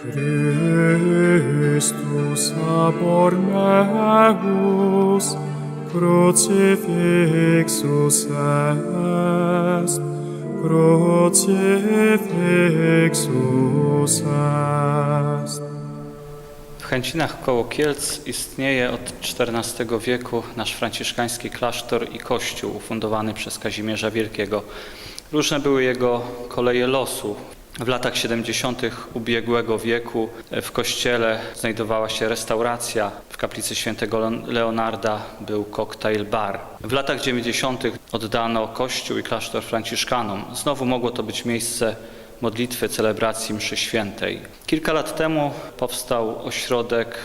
Christus abor meus, crucifixus est, crucifixus est. W Chęcinach koło Kielc istnieje od XIV wieku nasz franciszkański klasztor i kościół ufundowany przez Kazimierza Wielkiego. Różne były jego koleje losu. W latach 70. ubiegłego wieku w kościele znajdowała się restauracja. W kaplicy świętego Leonarda był koktajl bar. W latach 90. oddano kościół i klasztor franciszkanom. Znowu mogło to być miejsce modlitwy, celebracji mszy świętej. Kilka lat temu powstał ośrodek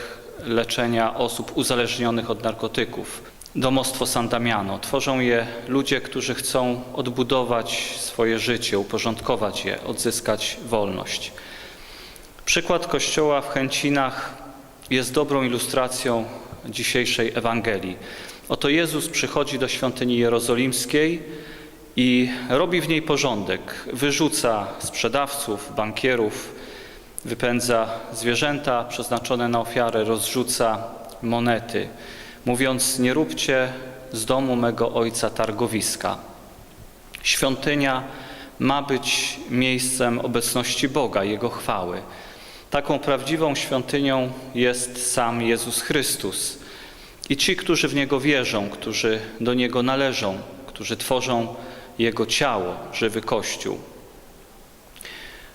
leczenia osób uzależnionych od narkotyków. Domostwo San Damiano. Tworzą je ludzie, którzy chcą odbudować swoje życie, uporządkować je, odzyskać wolność. Przykład kościoła w Chęcinach jest dobrą ilustracją dzisiejszej Ewangelii. Oto Jezus przychodzi do świątyni jerozolimskiej i robi w niej porządek. Wyrzuca sprzedawców, bankierów, wypędza zwierzęta przeznaczone na ofiarę, rozrzuca monety, mówiąc: Nie róbcie z domu mego ojca targowiska. Świątynia ma być miejscem obecności Boga, Jego chwały. Taką prawdziwą świątynią jest sam Jezus Chrystus. I ci, którzy w Niego wierzą, którzy do Niego należą, którzy tworzą Jego ciało, żywy Kościół.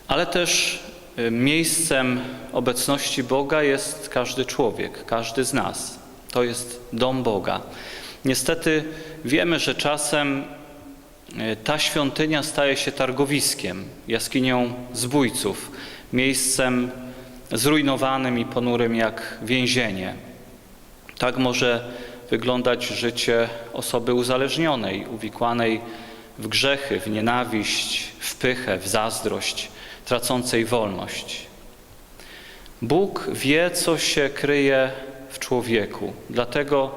Ale też y, miejscem obecności Boga jest każdy człowiek, każdy z nas. To jest dom Boga. Niestety wiemy, że czasem y, ta świątynia staje się targowiskiem, jaskinią zbójców, miejscem zrujnowanym i ponurym jak więzienie. Tak może wyglądać życie osoby uzależnionej, uwikłanej w grzechy, w nienawiść, w pychę, w zazdrość, tracącej wolność. Bóg wie, co się kryje w człowieku, dlatego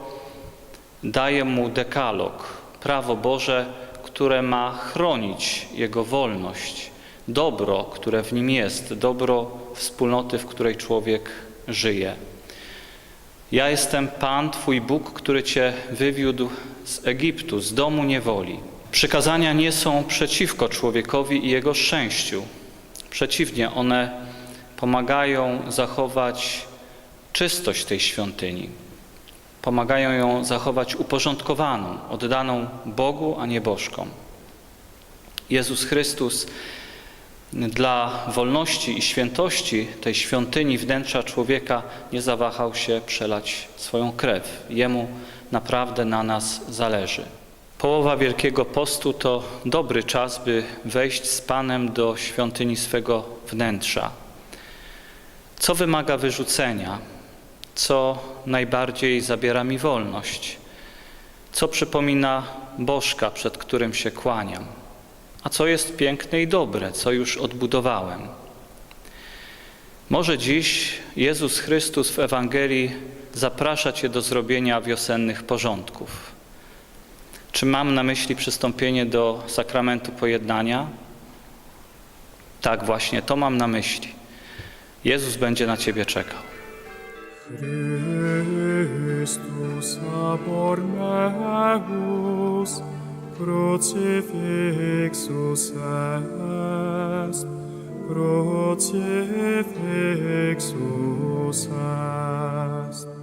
daje mu dekalog, prawo Boże, które ma chronić jego wolność, dobro, które w nim jest, dobro wspólnoty, w której człowiek żyje. Ja jestem Pan, Twój Bóg, który Cię wywiódł z Egiptu, z domu niewoli. Przykazania nie są przeciwko człowiekowi i jego szczęściu. Przeciwnie, one pomagają zachować czystość tej świątyni. Pomagają ją zachować uporządkowaną, oddaną Bogu, a nie bożkom. Jezus Chrystus dla wolności i świętości tej świątyni wnętrza człowieka nie zawahał się przelać swoją krew. Jemu naprawdę na nas zależy. Połowa Wielkiego Postu to dobry czas, by wejść z Panem do świątyni swego wnętrza. Co wymaga wyrzucenia? Co najbardziej zabiera mi wolność? Co przypomina Bożka, przed którym się kłaniam? A co jest piękne i dobre, co już odbudowałem? Może dziś Jezus Chrystus w Ewangelii zaprasza Cię do zrobienia wiosennych porządków. Czy mam na myśli przystąpienie do sakramentu pojednania? Tak, właśnie to mam na myśli. Jezus będzie na Ciebie czekał. Christus abor meus, crucifixus est, crucifixus est.